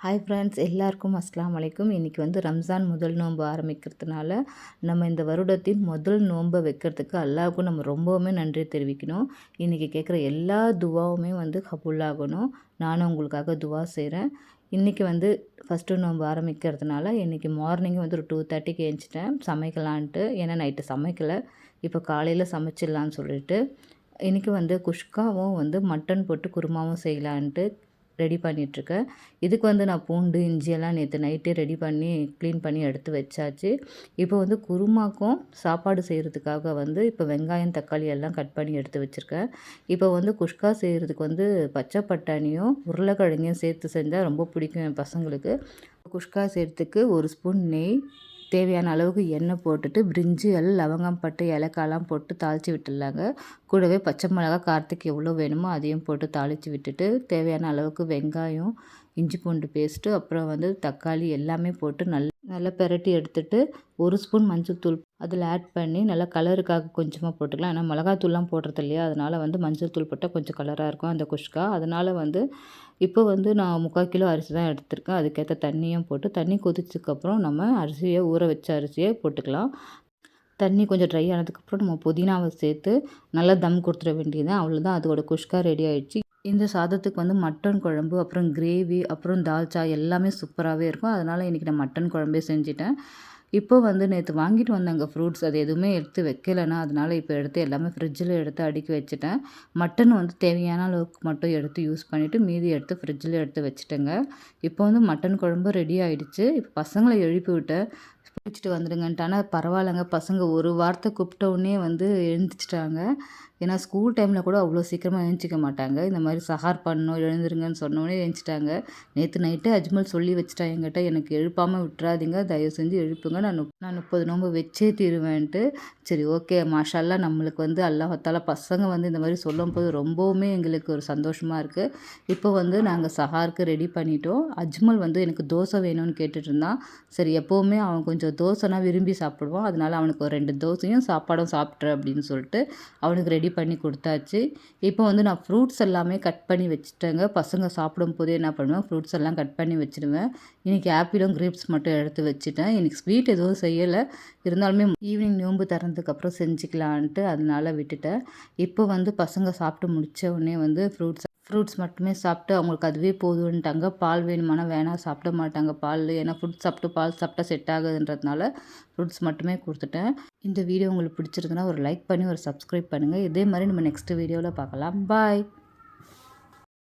Hi friends எல்லாருக்கும் அஸ்லாம் வலைக்கும் இன்றைக்கி வந்து ரம்ஜான் முதல் நோன்பு ஆரம்பிக்கிறதுனால நம்ம இந்த வருடத்தின் முதல் நோன்பை வைக்கிறதுக்கு அல்லாவுக்கும் நம்ம ரொம்பவுமே நன்றி தெரிவிக்கணும். இன்றைக்கி கேட்குற எல்லா துவாவுமே வந்து கபுல்லாகணும் நானும் உங்களுக்காக துவா செய்கிறேன் இன்றைக்கி வந்து ஃபஸ்ட்டு நோன்பு ஆரம்பிக்கிறதுனால இன்றைக்கி மார்னிங் வந்து ஒரு டூ தேர்ட்டிக்கு ஏஞ்சிட்டேன். சமைக்கலான்ட்டு. ஏன்னா நைட்டு சமைக்கலை. இப்போ காலையில் சமைச்சிடலான்னு சொல்லிட்டு. இன்றைக்கி வந்து குஷ்காவும் வந்து மட்டன் போட்டு குருமாவும் செய்யலான்ட்டு ரெடி பண்ணிகிட்ருக்கேன் இதுக்கு வந்து நான் பூண்டு இஞ்சியெல்லாம் நேற்று நைட்டே ரெடி பண்ணி க்ளீன் பண்ணி எடுத்து வச்சாச்சு. இப்போ வந்து குருமாக்கும் சாப்பாடு செய்கிறதுக்காக வந்து இப்போ வெங்காயம் தக்காளி எல்லாம் கட் பண்ணி எடுத்து வச்சுருக்கேன். இப்போ வந்து குஷ்கா செய்கிறதுக்கு வந்து பச்சை பட்டாணியும் உருளைக்கிழங்கையும் சேர்த்து செஞ்சால் ரொம்ப பிடிக்கும் என் பசங்களுக்கு. குஷ்கா செய்கிறதுக்கு ஒரு ஸ்பூன் நெய் தேவையான அளவுக்கு எண்ணெய் போட்டுட்டு பிரிஞ்சி எல்லாம் லவங்கம் பட்டு ஏலக்காயெல்லாம் போட்டு தாளித்து விட்டுடலாங்க. கூடவே பச்சை மிளகா காரத்துக்கு எவ்வளோ வேணுமோ அதையும் போட்டு தாளித்து விட்டுட்டு தேவையான அளவுக்கு வெங்காயம் இஞ்சி பூண்டு பேஸ்ட்டு அப்புறம் வந்து தக்காளி எல்லாமே போட்டு நல்லா நல்லா பெரட்டி எடுத்துட்டு ஒரு ஸ்பூன் மஞ்சள் தூள் அதில் ஆட் பண்ணி நல்லா கலருக்காக கொஞ்சமாக போட்டுக்கலாம். ஏன்னா மிளகாத்தூள்லாம் போடுறது இல்லையா? அதனால் வந்து மஞ்சள் தூள் போட்டால் கொஞ்சம் கலராக இருக்கும் அந்த குஷ்கா. அதனால் வந்து இப்போ வந்து நான் முக்கால் கிலோ அரிசி தான் எடுத்திருக்கேன். அதுக்கேற்ற தண்ணியும் போட்டு தண்ணி கொதிச்சதுக்கப்புறம் நம்ம அரிசியை ஊற வச்ச அரிசியை போட்டுக்கலாம். தண்ணி கொஞ்சம் ட்ரை ஆனதுக்கப்புறம் நம்ம புதினாவை சேர்த்து நல்லா தம் கொடுத்துட வேண்டியது அவ்வளோதான் அதோட குஷ்கா ரெடி ஆகிடுச்சு இந்த சாதத்துக்கு வந்து மட்டன் குழம்பு அப்புறம் கிரேவி அப்புறம் தால்ச்சா எல்லாமே சூப்பராகவே இருக்கும். அதனால் இன்றைக்கி நான் மட்டன் குழம்பே செஞ்சுட்டேன். இப்போ வந்து நேற்று வாங்கிட்டு வந்தாங்க ஃப்ரூட்ஸ் அது எதுவுமே எடுத்து வைக்கலைன்னா அதனால் இப்போ எடுத்து எல்லாமே ஃப்ரிட்ஜில் எடுத்து அடுக்கி வச்சுட்டேன். மட்டன் வந்து தேவையான அளவுக்கு மட்டும் எடுத்து யூஸ் பண்ணிவிட்டு மீதி எடுத்து ஃப்ரிட்ஜில் எடுத்து வச்சுட்டேங்க. இப்போ வந்து மட்டன் குழம்பு ரெடி ஆகிடுச்சு இப்போ பசங்களை எழுப்பி விட்டேன் குளிச்சுட்டு வந்துடுங்கன்ட்டு ஆனால் பரவாயில்லைங்க பசங்க ஒரு வார்த்தை கூப்பிட்ட உடனே வந்து எழுந்திரிச்சிட்டாங்க. ஏன்னா ஸ்கூல் டைமில் கூட அவ்வளோ சீக்கிரமாக எழுந்திரிக்க மாட்டாங்க. இந்த மாதிரி சஹார் பண்ணணும் எழுந்துருங்கன்னு சொன்னோடனே எழுந்திரிச்சிட்டாங்க. நேற்று நைட்டு அஜ்மல் சொல்லி வச்சுட்டா என்கிட்ட எனக்கு எழுப்பாமல் விட்டுறாதீங்க. தயவு செஞ்சு எழுப்புங்க. நான் நான் முப்பது நோம்பு வச்சே தீருவேன்ட்டு. சரி ஓகே. மாஷால்லாம் நம்மளுக்கு வந்து அல்லாஹத்தால பசங்க வந்து இந்த மாதிரி சொல்லும் போது ரொம்பவுமே எங்களுக்கு ஒரு சந்தோஷமாக இருக்குது இப்போ வந்து நாங்கள் சஹாருக்கு ரெடி பண்ணிட்டோம். அஜ்மல் வந்து எனக்கு தோசை வேணும்னு கேட்டுட்டு இருந்தான். சரி எப்போவுமே அவன் கொஞ்சம் தோசைனா விரும்பி சாப்பிடுவான். அதனால் அவனுக்கு ஒரு ரெண்டு தோசையும் சாப்பாடும் சாப்பிட்ரு அப்படின்னு சொல்லிட்டு அவனுக்கு ரெடி ரெடி பண்ணி கொடுத்தாச்சு. இப்போ வந்து நான் ஃப்ரூட்ஸ் எல்லாமே கட் பண்ணி வச்சுட்டேங்க. பசங்க சாப்பிடும் போதே என்ன பண்ணுவேன்? ஃப்ரூட்ஸ் எல்லாம் கட் பண்ணி வச்சுருவேன். இன்றைக்கி ஆப்பிளும் கிரேப்ஸ் மட்டும் எடுத்து வச்சுட்டேன். இன்றைக்கி ஸ்வீட் எதுவும் செய்யலை. இருந்தாலுமே ஈவினிங் நோம்பு திறந்ததுக்கப்புறம் செஞ்சுக்கலான்ட்டு அதனால் விட்டுட்டேன். இப்போ வந்து பசங்க சாப்பிட்டு முடித்த உடனே வந்து ஃப்ரூட்ஸ் ஃப்ரூட்ஸ் மட்டுமே சாப்பிட்டு அவங்களுக்கு அதுவே போதுன்ட்டாங்க. பால் வேணுமானா வேணாம் சாப்பிட மாட்டாங்க. பால் ஏன்னா ஃபுட் சாப்பிட்டு பால் சாப்பிட்டா செட் ஆகுதுன்றதுனால ஃப்ரூட்ஸ் மட்டுமே கொடுத்துட்டேன். இந்த வீடியோ உங்களுக்கு பிடிச்சிருக்குன்னா ஒரு லைக் பண்ணி ஒரு சப்ஸ்கிரைப் பண்ணுங்கள் இதே மாதிரி நம்ம நெக்ஸ்ட் வீடியோவில் பார்க்கலாம். பாய்